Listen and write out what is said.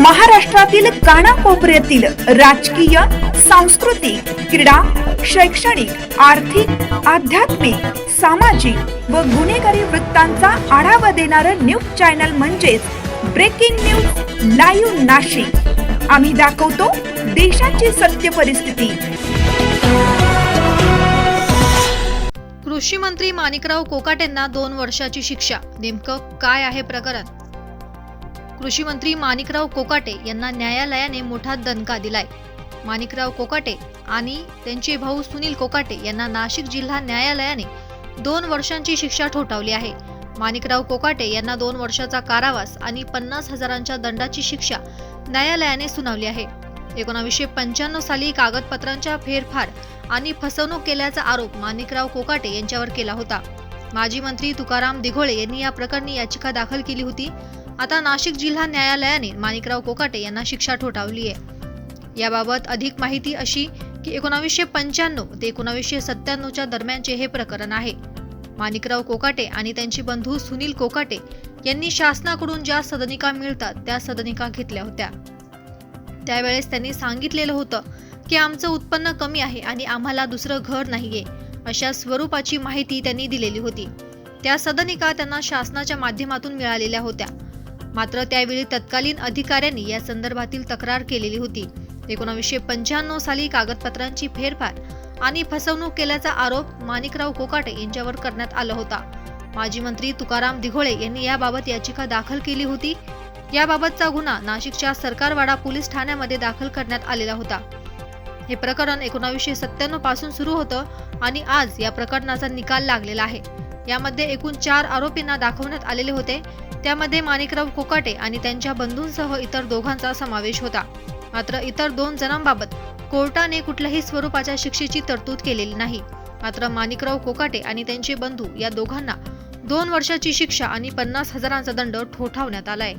महाराष्ट्रातील कानाकोपऱ्यातील राजकीय सांस्कृतिक क्रीडा शैक्षणिक आर्थिक आध्यात्मिक सामाजिक व गुन्हेगारी वृत्तांचा आढावा देणारं न्यूज चॅनल म्हणजेच ब्रेकिंग न्यूज लाईव्ह नाशिक. आम्ही दाखवतो देशाची सत्य परिस्थिती. कृषी मंत्री माणिकराव कोकाटेंना दोन वर्षाची शिक्षा. नेमकं काय आहे प्रकरण? कृषी मंत्री माणिकराव कोकाटे यांना न्यायालयाने मोठा दणका दिलाय. माणिकराव कोकाटे आणि त्यांचे भाऊ सुनील कोकाटे यांना नाशिक जिल्हा न्यायालयाने दोन वर्षांची शिक्षा ठोठावली आहे. माणिकराव कोकाटे यांना दोन वर्षाचा कारावास आणि पन्नास हजारांच्या दंडाची शिक्षा न्यायालयाने सुनावली आहे. एकोणावीसशे पंच्याण्णव साली कागदपत्रांच्या फेरफार आणि फसवणूक केल्याचा आरोप माणिकराव कोकाटे यांच्यावर केला होता. माजी मंत्री तुकाराम दिघोळे यांनी या प्रकरणी याचिका दाखल केली होती. आता नाशिक जिल्हा न्यायालयाने माणिकराव कोकाटे यांना शिक्षा ठोठावली आहे याबाबत अधिक माहिती अशी की एकोणावीसशे पंच्याण्णव ते एकोणावीसशे सत्त्याण्णवच्या दरम्यानचे हे प्रकरण आहे. माणिकराव कोकाटे आणि त्यांचे बंधू सुनील कोकाटे यांनी शासनाकडून ज्या सदनिका मिळतात त्या सदनिका घेतल्या होत्या. त्यावेळेस त्यांनी सांगितलेलं होतं की आमचं उत्पन्न कमी आहे आणि आम्हाला दुसरं घर नाहीये अशा स्वरूपाची माहिती त्यांनी दिलेली होती. त्या सदनिका त्यांना शासनाच्या माध्यमातून मिळालेल्या होत्या. मात्र त्यावेळी तत्कालीन अधिकाऱ्यांनी या संदर्भातील तक्रार केलेली होती. एकोणावीसशे पंच्याण्णव साली कागदपत्रांची फेरफार आणि फसवणूक केल्याचा आरोप माणिकराव कोकाटे यांच्यावर करण्यात आला होता. माजी मंत्री तुकाराम दिघोळे यांनी याबाबत याचिका दाखल केली होती. याबाबतचा गुन्हा नाशिकच्या सरकारवाडा पोलीस ठाण्यामध्ये दाखल करण्यात आलेला होता. हे प्रकरण एकोणावीसशे सत्त्याण्णवपासून सुरू होतं आणि आज या प्रकरणाचा निकाल लागलेला आहे. यामध्ये एकूण चार आरोपींना दाखवण्यात आलेले होते. त्यामध्ये माणिकराव कोकाटे आणि त्यांच्या बंधूंसह इतर दोघांचा समावेश होता. मात्र इतर दोन जणांबाबत कोर्टाने कुठल्याही स्वरूपाच्या शिक्षेची तरतूद केलेली नाही. मात्र माणिकराव कोकाटे आणि त्यांचे बंधू या दोघांना दोन वर्षाची शिक्षा आणि पन्नास हजारांचा दंड ठोठावण्यात आलाय.